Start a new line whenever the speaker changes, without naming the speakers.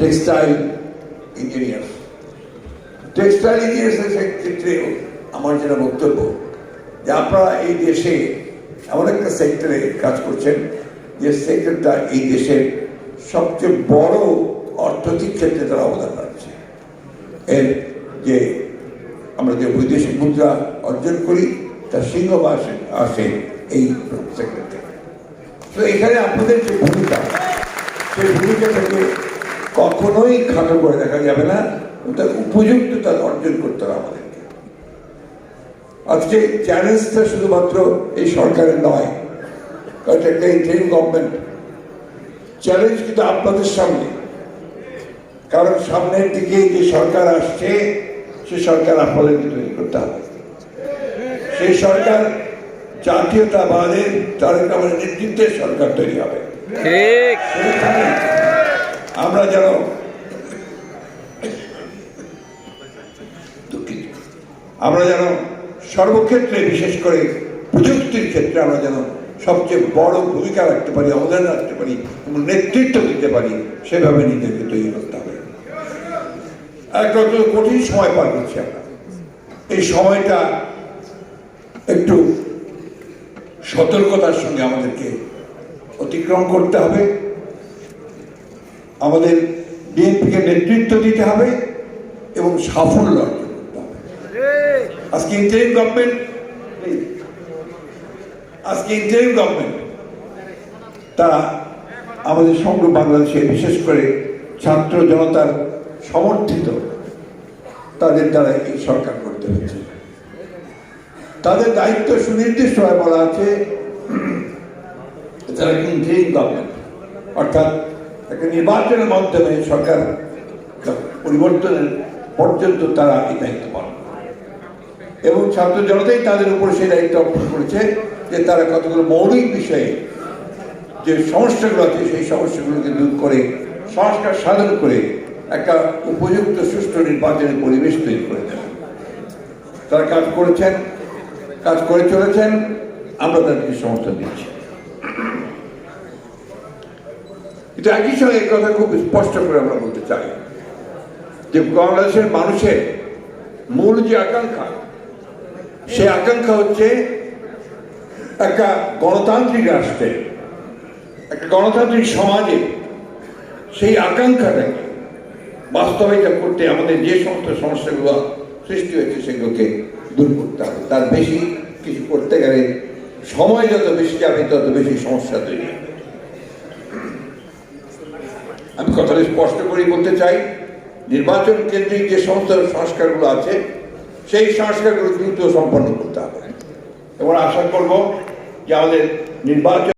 Textile engineer textile ইঞ্জিনিয়ার্সের ক্ষেত্রে আমার যেটা বক্তব্য, যে আপনারা এই দেশে এমন একটা সেক্টরে কাজ করছেন, যে সেক্টরটা এই দেশের সবচেয়ে বড় অর্থনৈতিক ক্ষেত্রে তারা অবদান রাখছে। এর যে আমরা যে বৈদেশিক মুদ্রা অর্জন করি তার সিংহভাগ আসে আসে এই সেক্টর থেকে তো এখানে আপনাদের যে ভূমিকা, সেই ভূমিকাটাকে কখনোই খাটো করে দেখা যাবে না। তার উপযুক্ত তার অর্জন করতে হবে আমাদেরকে। আজকে চ্যালেঞ্জটা শুধুমাত্র এই সরকারের নয় কারণ একটা ইন্টারিম গভর্নমেন্ট চ্যালেঞ্জ কিন্তু আপনাদের সামনে। কারণ সামনের দিকে যে সরকার আসছে সে সরকার আপনাদেরকে তৈরি করতে হবে। সেই সরকার জাতীয়তাবাদের তারেক রহমানের নেতৃত্বের সরকার তৈরি হবে।
ঠিক।
আমরা যেন। আমরা যেন সর্বক্ষেত্রে, বিশেষ করে প্রযুক্তির ক্ষেত্রে, আমরা যেন সবচেয়ে বড় ভূমিকা রাখতে পারি, অবদান রাখতে পারি, এবং নেতৃত্ব দিতে পারি, সেভাবে নিজেকে তৈরি করতে হবে। একটা কঠিন সময় পার করছি আমরা। এই সময়টা একটু সতর্কতার সঙ্গে আমাদেরকে অতিক্রম করতে হবে। আমাদের বিএনপিকে নেতৃত্ব দিতে হবে এবং সাফল্য করতে হবে। আজকে ইন্টারিম গভর্নমেন্ট আজকে ইন্টারিম গভর্নমেন্ট তারা আমাদের সমগ্র বাংলাদেশে, বিশেষ করে ছাত্র জনতার সমর্থিত তাদের দ্বারা এই সরকার করতে হচ্ছে। তাদের দায়িত্ব সুনির্দিষ্টভাবে বলা আছে তারা ইন্টারিম গভর্নমেন্ট অর্থাৎ একটা নির্বাচনের মাধ্যমে সরকার পরিবর্তনের পর্যন্ত তারা এই দায়িত্ব পালন এবং ছাত্র জনতাই তাদের উপর সেই দায়িত্ব অর্পণ করেছে যে তারা কতগুলো মৌলিক বিষয়ে যে সমস্যাগুলো আছে, সেই সমস্যাগুলোকে দূর করে, সংস্কার সাধন করে একটা উপযুক্ত, সুষ্ঠু নির্বাচনের পরিবেশ তৈরি করে দেবে। তারা কাজ করেছেন, কাজ করে চলেছেন, আমরা তাদেরকে সমর্থন দিচ্ছি। কিন্তু একই সঙ্গে কথা খুব স্পষ্ট করে আমরা বলতে চাই যে বাংলাদেশের মানুষের মূল যে আকাঙ্ক্ষা, সে আকাঙ্ক্ষা হচ্ছে একটা গণতান্ত্রিক রাষ্ট্রে, একটা গণতান্ত্রিক সমাজে সেই আকাঙ্ক্ষাটাকে বাস্তবায়িত করতে আমাদের যে সমস্ত সমস্যাগুলো সৃষ্টি হয়েছে সেগুলোকে দূর করতে হবে। তার বেশি কিছু করতে গেলে সময় যত বেশি যাবে, তত বেশি সমস্যা তৈরি হবে। আমি কথাটা স্পষ্ট করে বলতে চাই, নির্বাচন কেন্দ্রিক যে সমস্ত সংস্কারগুলো আছে, সেই সংস্কারগুলো দ্রুত সম্পন্ন করতে হবে। এবং আশা করব যে আমাদের নির্বাচন